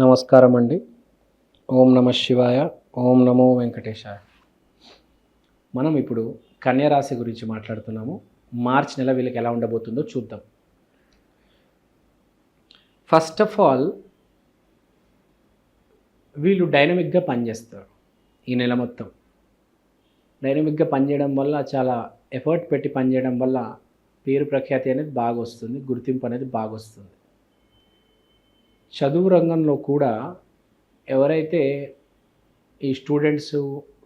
నమస్కారం అండి ఓం నమ శివాయ ఓం నమో వెంకటేశాయ. మనం ఇప్పుడు కన్యరాశి గురించి మాట్లాడుతున్నాము. మార్చ్ నెల వీళ్ళకి ఎలా ఉండబోతుందో చూద్దాం. ఫస్ట్ ఆఫ్ ఆల్ వీళ్ళు డైనమిక్గా పనిచేస్తారు ఈ నెల మొత్తం. డైనమిక్గా పనిచేయడం వల్ల చాలా ఎఫర్ట్ పెట్టి పనిచేయడం వల్ల పేరు ప్రఖ్యాతి అనేది బాగా వస్తుంది గుర్తింపు అనేది బాగా వస్తుంది. చదువు రంగంలో కూడా ఎవరైతే ఈ స్టూడెంట్స్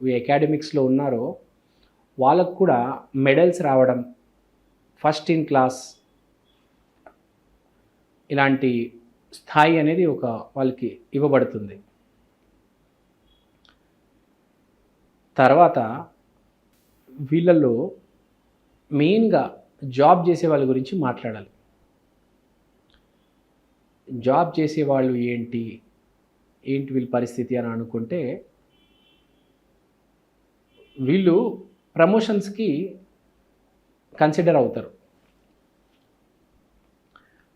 ఈ అకాడమిక్స్లో ఉన్నారో వాళ్ళకు కూడా మెడల్స్ రావడం ఫస్ట్ ఇన్ క్లాస్ ఇలాంటి స్థాయి అనేది ఒక వాళ్ళకి ఇవ్వబడుతుంది. తర్వాత వీళ్ళల్లో మెయిన్గా జాబ్ చేసే వాళ్ళ గురించి మాట్లాడాలి. జాబ్ చేసే వాళ్ళు ఏంటి? ఏంటి వీళ్ళ పరిస్థితి అని అనుకుంటే వీళ్ళు ప్రమోషన్స్కి కన్సిడర్ అవుతారు.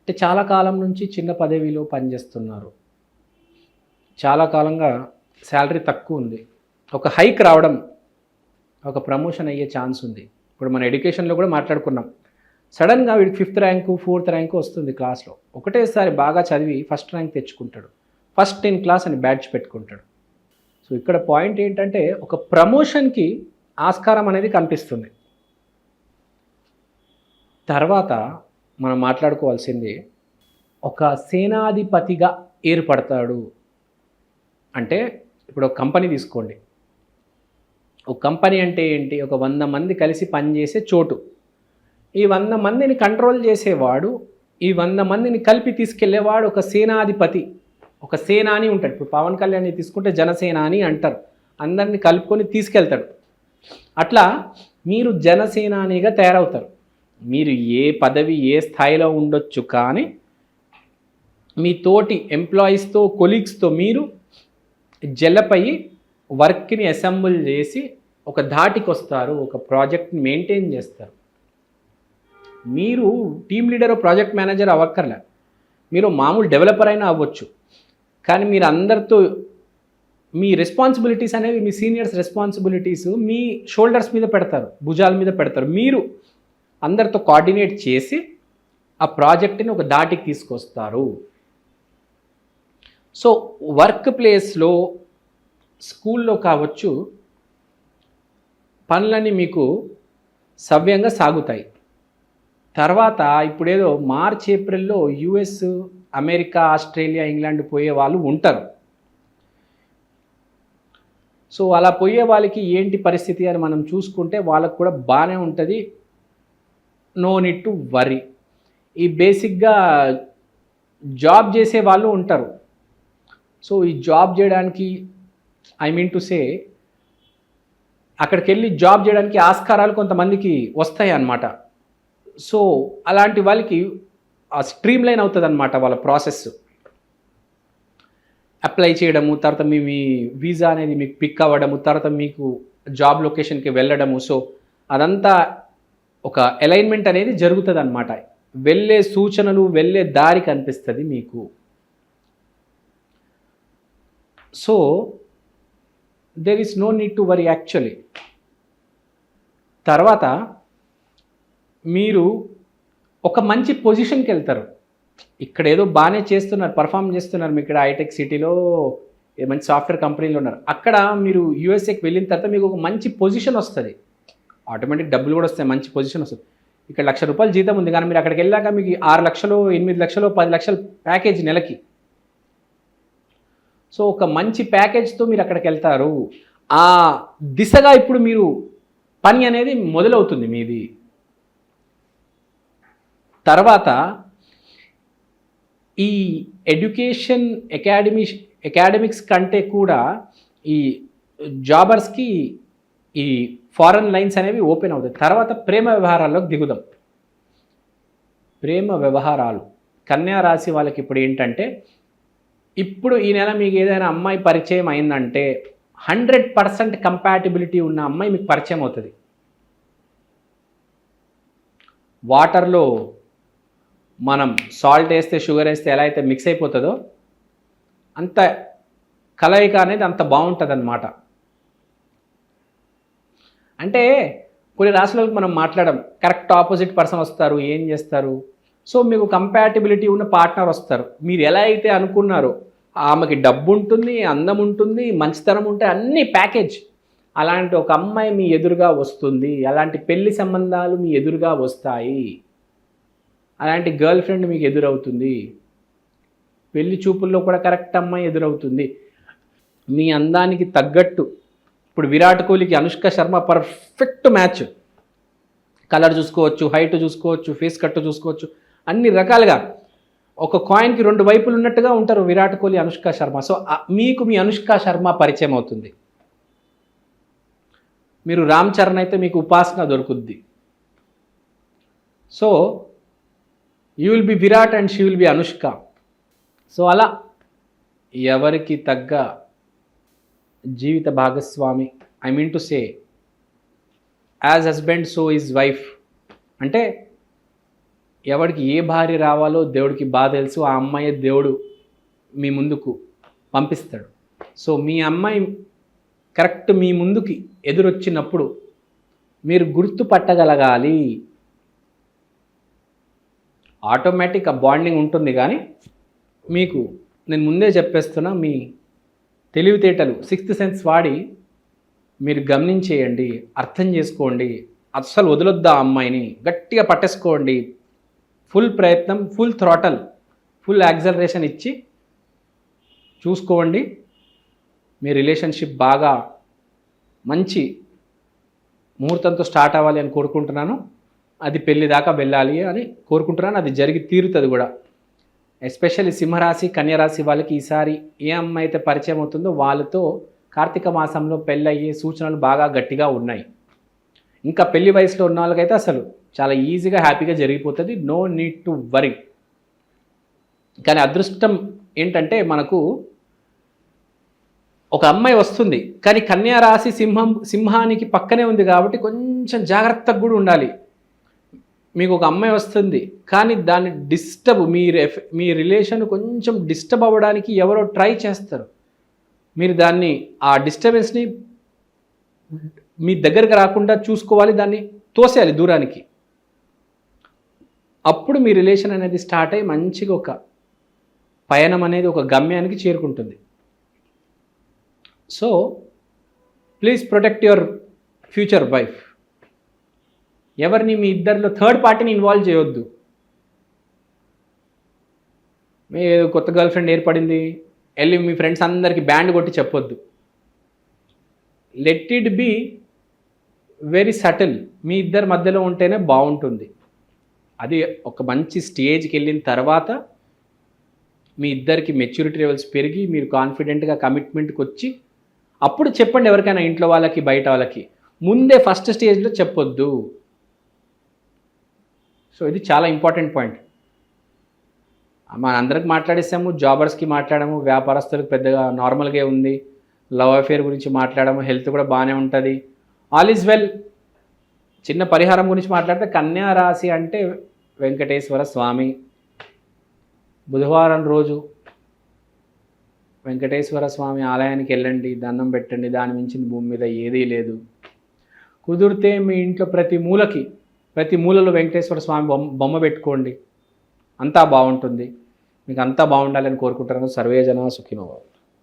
అంటే చాలా కాలం నుంచి చిన్న పదవిలో పనిచేస్తున్నారు. చాలా కాలంగా శాలరీ తక్కువ ఉంది. ఒక హైక్ రావడం ఒక ప్రమోషన్ అయ్యే ఛాన్స్ ఉంది. ఇప్పుడు మన ఎడ్యుకేషన్లో కూడా మాట్లాడుకున్నాం. సడన్గా వీడికి ఫిఫ్త్ ర్యాంకు ఫోర్త్ ర్యాంకు వస్తుంది క్లాస్లో. ఒకటేసారి బాగా చదివి ఫస్ట్ ర్యాంక్ తెచ్చుకుంటాడు. ఫస్ట్ ఇన్ క్లాస్ అని బ్యాడ్జ్ పెట్టుకుంటాడు. సో ఇక్కడ పాయింట్ ఏంటంటే ఒక ప్రమోషన్కి ఆస్కారం అనేది కనిపిస్తుంది. తర్వాత మనం మాట్లాడుకోవాల్సింది ఒక సేనాధిపతిగా ఏర్పడతాడు. అంటే ఇప్పుడు ఒక కంపెనీ తీసుకోండి. ఒక కంపెనీ అంటే ఏంటి? ఒక వంద మంది కలిసి పనిచేసే చోటు. ఈ వంద మందిని కంట్రోల్ చేసేవాడు ఈ వంద మందిని కలిపి తీసుకెళ్ళేవాడు ఒక సేనాధిపతి. ఒక సేనాని ఉంటాడు. ఇప్పుడు పవన్ కళ్యాణ్ తీసుకుంటే జనసేనాని అంటారు. అందరిని కలుపుకొని తీసుకెళ్తాడు. అట్లా మీరు జనసేనానిగా తయారవుతారు. మీరు ఏ పదవి ఏ స్థాయిలో ఉండొచ్చు కానీ మీ తోటి ఎంప్లాయీస్తో కొలీగ్స్తో మీరు జలపై వర్క్ని అసెంబుల్ చేసి ఒక ధాటికి వస్తారు ఒక ప్రాజెక్ట్ని మెయింటైన్ చేస్తారు. మీరు టీమ్ లీడర్ ప్రాజెక్ట్ మేనేజర్ అవ్వక్కర్లే. మీరు మామూలు డెవలపర్ అయినా అవ్వచ్చు. కానీ మీరు అందరితో మీ రెస్పాన్సిబిలిటీస్ అనేవి మీ సీనియర్స్ రెస్పాన్సిబిలిటీస్ మీ షోల్డర్స్ మీద పెడతారు భుజాల మీద పెడతారు. మీరు అందరితో కోఆర్డినేట్ చేసి ఆ ప్రాజెక్ట్ని ఒక దాటికి తీసుకొస్తారు. సో వర్క్ ప్లేస్లో స్కూల్లో కావచ్చు పనులన్నీ మీకు సవ్యంగా సాగుతాయి. తర్వాత ఇప్పుడేదో మార్చ్ ఏప్రిల్లో యుఎస్ అమెరికా ఆస్ట్రేలియా ఇంగ్లాండ్ పోయే వాళ్ళు ఉంటారు. సో అలా పోయే వాళ్ళకి ఏంటి పరిస్థితి అని మనం చూసుకుంటే వాళ్ళకు కూడా బాగానే ఉంటుంది. నో నీడ్ టు వరీ ఈ బేసిక్గా జాబ్ చేసే వాళ్ళు ఉంటారు. సో ఈ జాబ్ చేయడానికి ఐ మీన్ టు సే అక్కడికి వెళ్ళి జాబ్ చేయడానికి ఆస్కారాలు కొంతమందికి వస్తాయి అన్నమాట సో అలాంటి వాళ్ళకి ఆ స్ట్రీమ్ లైన్ అవుతుంది అనమాట వాళ్ళ ప్రాసెస్ అప్లై చేయడము తర్వాత మీ మీ వీసా అనేది మీకు పిక్ అవ్వడము తర్వాత మీకు జాబ్ లొకేషన్కి వెళ్ళడము. సో అదంతా ఒక అలైన్మెంట్ అనేది జరుగుతుంది అనమాట వెళ్ళే సూచనలు వెళ్ళే దారి కనిపిస్తుంది మీకు. So there is no need to worry actually తర్వాత మీరు ఒక మంచి పొజిషన్కి వెళ్తారు. ఇక్కడ ఏదో బాగానే చేస్తున్నారు పర్ఫామ్ చేస్తున్నారు మీ ఇక్కడ హైటెక్ సిటీలో మంచి సాఫ్ట్వేర్ కంపెనీలో ఉన్నారు. అక్కడ మీరు యూఎస్ఏకి వెళ్ళిన తర్వాత మీకు ఒక మంచి పొజిషన్ వస్తుంది. ఆటోమేటిక్ డబ్బులు కూడా వస్తాయి మంచి పొజిషన్ వస్తుంది. ఇక్కడ లక్ష రూపాయలు జీతం ఉంది కానీ మీరు అక్కడికి వెళ్ళాక మీకు ఆరు లక్షలు ఎనిమిది లక్షలు పది లక్షలు ప్యాకేజ్ నెలకి. సో ఒక మంచి ప్యాకేజ్తో మీరు అక్కడికి వెళ్తారు. ఆ దిశగా ఇప్పుడు మీరు పని అనేది మొదలవుతుంది మీది. తర్వాత ఈ ఎడ్యుకేషన్ అకాడమీ అకాడమిక్స్ కంటే కూడా ఈ జాబర్స్కి ఈ ఫారెన్ లైన్స్ అనేవి ఓపెన్ అవుతాయి. తర్వాత ప్రేమ వ్యవహారాల్లోకి దిగుదాం. ప్రేమ వ్యవహారాలు. కన్యా రాశి వాళ్ళకి ఇప్పుడు ఏంటంటే ఇప్పుడు ఈ నెల మీకు ఏదైనా అమ్మాయి పరిచయం అయిందంటే హండ్రెడ్ పర్సెంట్ కంపాటిబిలిటీ ఉన్న అమ్మాయి మీకు పరిచయం అవుతుంది. వాటర్లో మనం సాల్ట్ వేస్తే షుగర్ వేస్తే ఎలా అయితే మిక్స్ అయిపోతుందో అంత కలయిక అనేది అంత బాగుంటుంది అన్నమాట అంటే కొన్ని రాశులకు మనం మాట్లాడడం కరెక్ట్ ఆపోజిట్ పర్సన్ వస్తారు ఏం చేస్తారు? సో మీకు కంపాటిబిలిటీ ఉన్న పార్ట్నర్ వస్తారు. మీరు ఎలా అయితే అనుకున్నారో ఆమెకి డబ్బు ఉంటుంది అందం ఉంటుంది మంచితనం ఉంటే అన్ని ప్యాకేజ్. అలాంటి ఒక అమ్మాయి మీ ఎదురుగా వస్తుంది అలాంటి పెళ్ళి సంబంధాలు మీ ఎదురుగా వస్తాయి. అలాంటి గర్ల్ ఫ్రెండ్ మీకు ఎదురవుతుంది. పెళ్ళి చూపుల్లో కూడా కరెక్ట్ అమ్మాయి ఎదురవుతుంది. మీ అందానికి తగ్గట్టు ఇప్పుడు విరాట్ కోహ్లీకి Anushka Sharma perfect match colour చూసుకోవచ్చు హైట్ చూసుకోవచ్చు ఫేస్ కట్ చూసుకోవచ్చు అన్ని రకాలుగా. ఒక కాయిన్కి రెండు వైపులు ఉన్నట్టుగా ఉంటారు విరాట్ కోహ్లీ అనుష్క శర్మ. సో మీకు మీ అనుష్క శర్మ పరిచయం అవుతుంది. మీరు రామ్ చరణ్ అయితే మీకు ఉపాసన దొరుకుద్ది. So you will be Virat and she will be Anushka so అలా ఎవరికి తగ్గ జీవిత భాగస్వామి I mean to say as husband so is wife అంటే ఎవరికి ఏ భార్య రావాలో దేవుడికి బాగా తెలుసు ఆ అమ్మాయి దేవుడు మీ ముందుకు పంపిస్తాడు. సో మీ అమ్మాయి కరెక్ట్ మీ ముందుకి ఎదురొచ్చినప్పుడు మీరు గుర్తుపట్టగలగాలి. ఆటోమేటిక్ ఆ బాండింగ్ ఉంటుంది కానీ మీకు నేను ముందే చెప్పేస్తున్నా మీ తెలివితేటలు సిక్స్త్ సెన్స్ వాడి మీరు గమనించేయండి అర్థం చేసుకోండి అస్సలు వదలొద్దా ఆ అమ్మాయిని గట్టిగా పట్టేసుకోండి ఫుల్ ప్రయత్నం ఫుల్ థ్రాటల్ ఫుల్ యాక్సలరేషన్ ఇచ్చి చూసుకోండి. మీ రిలేషన్షిప్ బాగా మంచి ముహూర్తంతో స్టార్ట్ అవ్వాలి అని కోరుకుంటున్నాను. అది పెళ్ళి దాకా వెళ్ళాలి అని కోరుకుంటున్నాను. అది జరిగి తీరుతుంది కూడా. ఎస్పెషల్లీ సింహరాశి కన్యరాశి వాళ్ళకి ఈసారి ఏ అమ్మాయి అయితే పరిచయం అవుతుందో వాళ్ళతో కార్తీక మాసంలో పెళ్ళయ్యే సూచనలు బాగా గట్టిగా ఉన్నాయి. ఇంకా పెళ్ళి వయసులో ఉన్న వాళ్ళకైతే అసలు చాలా ఈజీగా హ్యాపీగా జరిగిపోతుంది. No need to worry. కానీ అదృష్టం ఏంటంటే మనకు ఒక అమ్మాయి వస్తుంది. కానీ కన్యా రాశి సింహం సింహానికి పక్కనే ఉంది కాబట్టి కొంచెం జాగ్రత్తగా కూడా ఉండాలి. మీకు ఒక అమ్మాయి వస్తుంది కానీ దాన్ని డిస్టర్బ్ మీ రెఫ్ మీ రిలేషన్ కొంచెం డిస్టర్బ్ అవ్వడానికి ఎవరో ట్రై చేస్తారు. మీరు దాన్ని ఆ డిస్టర్బెన్స్ని మీ దగ్గరకు రాకుండా చూసుకోవాలి దాన్ని తోసేయాలి దూరానికి. అప్పుడు మీ రిలేషన్ అనేది స్టార్ట్ అయ్యి మంచిగా ఒక పయనం అనేది ఒక గమ్యానికి చేరుకుంటుంది. So please protect your future wife. ఎవరిని మీ ఇద్దరిలో థర్డ్ పార్టీని ఇన్వాల్వ్ చేయొద్దు. మీ ఏదో కొత్త గర్ల్ ఫ్రెండ్ ఏర్పడింది వెళ్ళి మీ ఫ్రెండ్స్ అందరికీ బ్యాండ్ కొట్టి చెప్పొద్దు. Let it be very subtle మీ ఇద్దరి మధ్యలో ఉంటేనే బాగుంటుంది. అది ఒక మంచి స్టేజ్కి వెళ్ళిన తర్వాత మీ ఇద్దరికి మెచ్యూరిటీ లెవెల్స్ పెరిగి మీరు కాన్ఫిడెంట్గా కమిట్మెంట్కి వచ్చి అప్పుడు చెప్పండి ఎవరికైనా ఇంట్లో వాళ్ళకి బయట వాళ్ళకి. ముందే ఫస్ట్ స్టేజ్లో చెప్పొద్దు. సో ఇది చాలా ఇంపార్టెంట్ పాయింట్. మన అందరికి మాట్లాడేసాము జాబర్స్కి మాట్లాడాము వ్యాపారస్తులకు పెద్దగా నార్మల్గా ఉంది లవ్ అఫేర్ గురించి మాట్లాడాము హెల్త్ కూడా బాగానే ఉంటుంది. All is well. చిన్న పరిహారం గురించి మాట్లాడితే కన్యా రాశి అంటే వెంకటేశ్వర స్వామి. బుధవారం రోజు వెంకటేశ్వర స్వామి ఆలయానికి వెళ్ళండి దండం పెట్టండి దాని మించిన భూమి మీద ఏదీ లేదు. కుదిరితే మీ ఇంట్లో ప్రతి మూలకి ప్రతి మూలలో వెంకటేశ్వర స్వామి బొమ్మ బొమ్మ పెట్టుకోండి. అంతా బాగుంటుంది. మీకు అంతా బాగుండాలని కోరుకుంటారు సర్వేజన సుఖినో